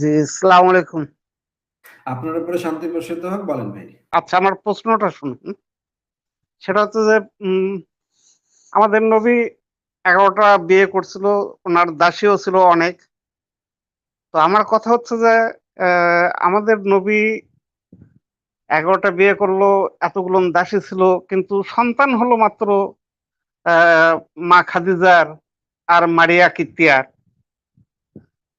জি, আসসালামু আলাইকুম। আপনার উপরে শান্তি বর্ষিত হোক বলেন ভাই। আচ্ছা আমার প্রশ্নটা শুনুন। সেটা হচ্ছে যে উম আমাদের নবী ১১ টা বিয়ে করছিল, উনার দাসীও ছিল অনেক। তো আমার কথা হচ্ছে যে আমাদের নবী এগারোটা বিয়ে করল, এতগুলো দাসী ছিল কিন্তু সন্তান হলো মাত্র মা খাদিজার আর মারিয়া কিত্তিয়ার।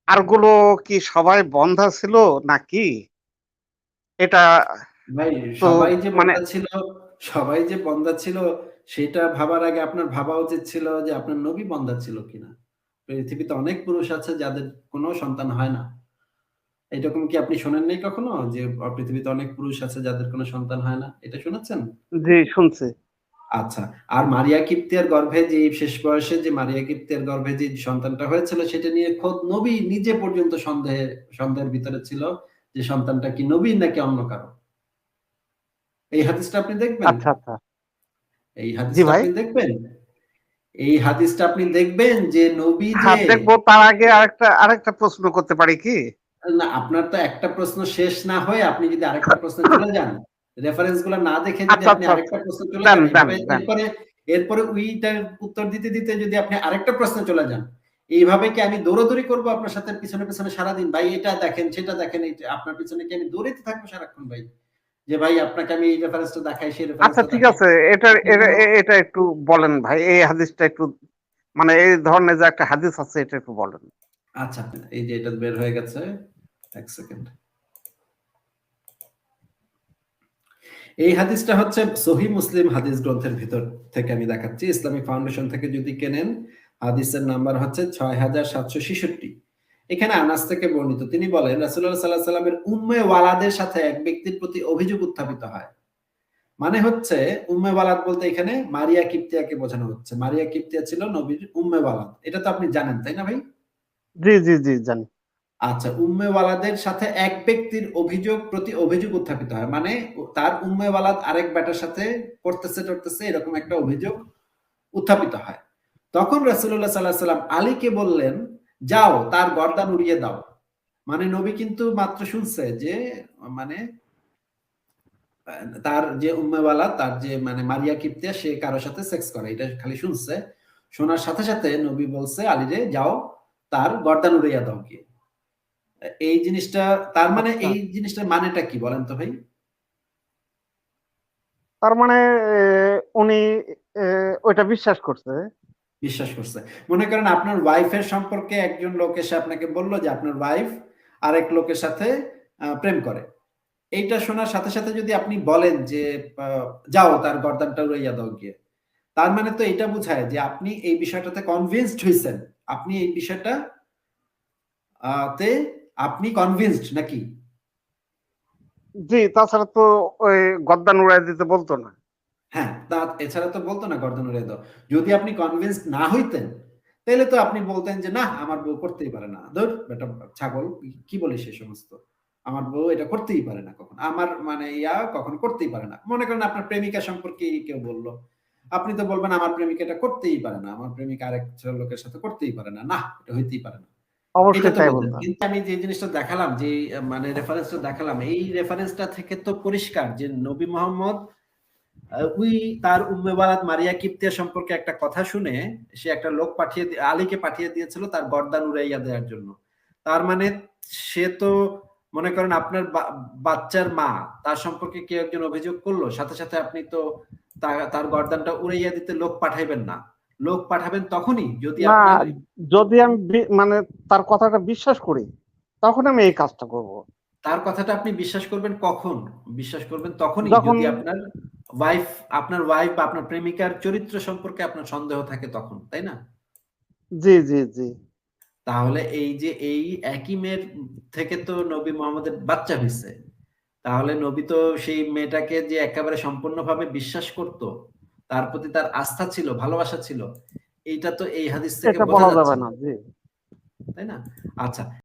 আরগুলো কি সবাই বন্ধা ছিল নাকি? এটা সবাই যে মানে বন্ধা ছিল সবাই যে বন্ধা ছিল সেটা ভাবার আগে আপনার ভাবা উচিত ছিল যে আপনার নবী বন্ধা ছিল কিনা। পৃথিবীতে অনেক পুরুষ আছে যাদের কোনো সন্তান হয় না। এরকম কি আপনি শোনেন নাই কখনো? যে পৃথিবীতে অনেক পুরুষ আছে যাদের কোনো সন্তান হয় না। এটা শুনেছেন? জি, শুনছি। আচ্ছা। আর মারিয়া কিপ্তিয়ার গর্ভে যে শেষ বয়সে যে মারিয়া কিপ্তিয়ার গর্ভে যে সন্তানটা হয়েছিল সেটা নিয়ে খোদ নবী নিজে পর্যন্ত সন্দেহে সন্দেহের ভিতরে ছিল যে সন্তানটা কি নবীর নাকি অন্য কারও। এই হাদিসটা আপনি দেখবেন? আচ্ছা, আচ্ছা। এই হাদিসটা। আপনি দেখবেন? এই হাদিসটা আপনি দেখবেন যে নবী হ্যাঁ, যে দেখব তার আগে আরেকটা আরেকটা প্রশ্ন করতে পারি কি? না আপনার তো একটা প্রশ্ন শেষ না হয়ে আপনি যদি আরেকটা প্রশ্ন চলে যান, না দেখে যদি আচ্ছা, আপনি আচ্ছা, আরেকটা আচ্ছা। প্রশ্নে চলে যান। এরপরে এরপরে ওইটার উত্তর দিতে, দিতে যদি আপনি আরেকটা প্রশ্নে চলে যান, এইভাবে কি আমি দৌড়াদৌড়ি করব আপনার সাথে পিছনে, পিছনে সারাদিন? ভাই এটা দেখেন, সেটা দেখেন, আপনার পিছনে কি আমি দৌড়াইতে থাকব সারাক্ষণ ভাই? যে ভাই আপনাকে আমি এই রেফারেন্সটা দেখাই, সেই আচ্ছা ঠিক আছে। এটা এটা একটু বলেন ভাই। এই হাদিসটা একটু মানে এই ধরনের যে একটা হাদিস আছে এটা একটু বলেন। আচ্ছা, এই যে এটা বের হয়ে গেছে। ১ সেকেন্ড। এই হাদিসটা হচ্ছে সহিহ মুসলিম হাদিস গ্রন্থের ভিতর থেকে আমি দেখাচ্ছি। ইসলামিক ফাউন্ডেশন থেকে যদি কেনেন, হাদিসের নাম্বার হচ্ছে ৬৭৬৬ এখানে আনাস থেকে বর্ণিত। তিনি বলেন রাসূলুল্লাহ সাল্লাল্লাহু আলাইহি ওয়াসাল্লামের উম্মে ওয়ালাদের সাথে এক ব্যক্তির প্রতি অভিযোগ উত্থাপিত হয়। মানে হচ্ছে উম্মে ওয়ালাদ বলতে এখানে মারিয়া কিপ্তিয়াকে বোঝানো হচ্ছে। মারিয়া কিপ্তিয়া ছিল নবীর উম্মে ওয়ালাদ। এটা তো আপনি জানেন, তাই না ভাই? জি, জি, জি জানি। আচ্ছা, উম্মে ওয়ালাদের সাথে এক ব্যক্তির অভিযোগ প্রতি অভিযোগ উত্থাপিত হয়। মানে তার উম্মে ওয়ালাদ আরেক বেটার সাথে করতেছে-টরতেছে এরকম একটা অভিযোগ উত্থাপিত হয়। তখন রাসূলুল্লাহ সাল্লাল্লাহু আলাইহি ওয়াসাল্লাম আলীকে বললেন, "যাও তার গর্দান উড়িয়ে দাও।" মানে নবী কিন্তু মাত্র শুনছে যে মানে তার যে উম্মে ওয়ালাদ তার যে মানে মারিয়া কিপ্তিয়া সে কারোর সাথে সেক্স করে। এটা খালি শুনছে। শোনার সাথে, সাথে নবী বলছে আলীরে, "যাও তার গর্দান উড়াইয়া দাও গিয়ে।" এই জিনিসটা তার মানে আচ্ছা। এই জিনিসটার মানেটা কি বলেন তো ভাই? তার মানে উনি ওইটা বিশ্বাস করছে। বিশ্বাস করছে। মনে করেন আপনার ওয়াইফের সম্পর্কে একজন লোক এসে আপনাকে বলল যে আপনার ওয়াইফ আরেক লোকের সাথে প্রেম করে। এইটা শোনার সাথে, সাথে যদি আপনি বলেন যে যাও তার গর্দানটা উড়াইয়া দাও গিয়ে। তার মানে তো এটা বোঝায় যে আপনি এই বিষয়টাতে কনভিন্সড হইছেন। আপনি এই বিষয়টা তে আপনি কনভিন্সড নাকি? জি, তাছাড়া তো ওই গর্দান উড়ায় দিতে বলতো না। হ্যাঁ, তা এছাড়া তো বলত না গর্দান উড়াইয়া দাও। যদি আপনি কনভিন্সড না হইতেন, তাইলে তো আপনি বলতেন যে, "নাহ, আমার বউ করতেই পারে না। ধুর বেটা ছাগল কি বলে সে সমস্ত? আমার বউ এটা করতেই পারে না কখন আমার মানে ইয়া কখন করতেই পারে না।" মনে করেন আপনার প্রেমিকা সম্পর্কে কেউ বলল। আপনি তো বলবেন, "আমার প্রেমিকা এটা করতেই পারে না। আমার প্রেমিকা আরেক লোকের সাথে করতেই পারে না। না এটা হইতেই পারে না।" অবশ্যই তাই। কিন্তু আমি যে জিনিসটা দেখালাম যে মানে রেফারেন্সটা দেখালাম, এই রেফারেন্সটা থেকে তো পরিষ্কার যে নবী মোহাম্মদ ওই তার উম্মে মারিয়া কিপ্তিয়া সম্পর্কে একটা কথা শুনে সে একটা লোক পাঠিয়ে আলীকে পাঠিয়ে দিয়েছিল তার গর্দান উড়াইয়া দেওয়ার জন্য। তার মানে সে তো মনে করেন আপনার বাচ্চার মা, তার সম্পর্কে কেউ একজন অভিযোগ করল সাথে, সাথে আপনি তো তার গর্দানটা উড়াইয়া দিতে লোক পাঠাইবেন না। লোক পাঠাবেন তখনই যদি যদি আমি মানে তার কথাটা বিশ্বাস করি, তখন আমি এই কাজটা করব। তার কথাটা আপনি বিশ্বাস করবেন কখন? বিশ্বাস করবেন তখনই যদি আপনার ওয়াইফ আপনার ওয়াইফ বা আপনার প্রেমিকার চরিত্র সম্পর্কে আপনার সন্দেহ থাকে তখন, তাই না? জি, জি, জি। তাহলে এই যে এই একই মেয়ের থেকে তো নবী মোহাম্মদের বাচ্চা হইছে। তাহলে নবী তো সেই মেয়েটাকে যে একেবারে সম্পূর্ণভাবে বিশ্বাস করত, তার প্রতি তার আস্থা ছিল, ভালোবাসা ছিল। এইটা তো এই হাদিস থেকে বোঝা যাবে না। জি। তাই না? আচ্ছা।